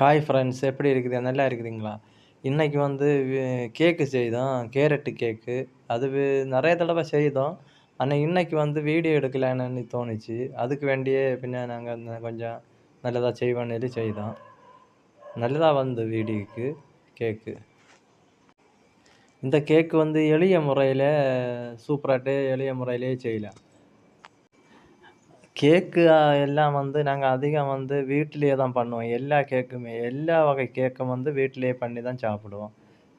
Hi friends எப்படி இருக்குது? நல்லா இருக்குதுங்களா? இன்றைக்கி வந்து கேக்கு செய்தோம். கேரட்டு கேக்கு அது நிறைய தடவை செய்தோம். ஆனால் இன்றைக்கி வந்து வீடியோ எடுக்கலான்னு தோணுச்சு. அதுக்கு வேண்டியே பின்ன நாங்கள் கொஞ்சம் நல்லதாக செய்வோன்னு செய்தோம். நல்லதாக வந்து வீடியோக்கு கேக்கு இந்த கேக்கு வந்து எளிய முறையில் சூப்பராகட்டு எளிய முறையிலே செய்யலாம். கேக்கு எல்லாம் வந்து நாங்கள் அதிகம் வந்து வீட்டிலேயே தான் பண்ணுவோம். எல்லா கேக்குமே எல்லா வகை கேக்கும் வந்து வீட்டிலேயே பண்ணி தான் சாப்பிடுவோம்.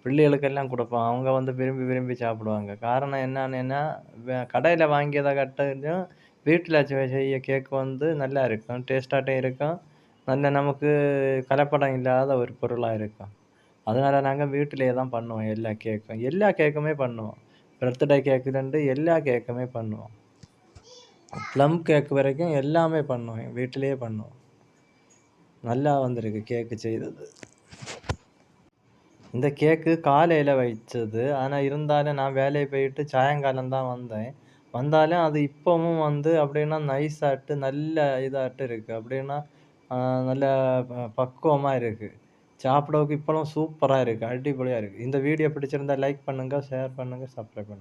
பிள்ளைகளுக்கெல்லாம் கொடுப்போம். அவங்க வந்து விரும்பி விரும்பி சாப்பிடுவாங்க. காரணம் என்னன்னா கடையில் வாங்கியதை கட்டும் வீட்டில் செய்ய கேக்கு வந்து நல்லா இருக்கும். டேஸ்ட்டாட்டும் இருக்கும். நல்ல நமக்கு கலப்படம் இல்லாத ஒரு பொருளாக இருக்கும். அதனால் நாங்கள் வீட்டிலேயே தான் பண்ணுவோம் எல்லா கேக்கும் எல்லா கேக்குமே பண்ணுவோம். பர்த்டே கேக்குலேருந்து எல்லா கேக்குமே பண்ணுவோம். ப்ளம் கேக் வரைக்கும் எல்லாமே பண்ணுவேன் வீட்டிலேயே பண்ணுவோம். நல்லா வந்திருக்கு கேக்கு செய்தது. இந்த கேக்கு காலையில் வைச்சது. ஆனால் இருந்தாலும் நான் வேலையை போயிட்டு சாயங்காலம் தான் வந்தேன். வந்தாலும் அது இப்போவும் வந்து அப்படின்னா நைஸாட்டு நல்ல இதாட்டு இருக்குது அப்படின்னா நல்ல பக்குவமாக இருக்குது சாப்பிடவுக்கு இப்போலாம் சூப்பராக இருக்குது அடிப்பொலியாக இருக்குது இந்த வீடியோ பிடிச்சிருந்தா லைக் பண்ணுங்கள் ஷேர் பண்ணுங்கள் சப்ஸ்கிரைப் பண்ணுங்கள்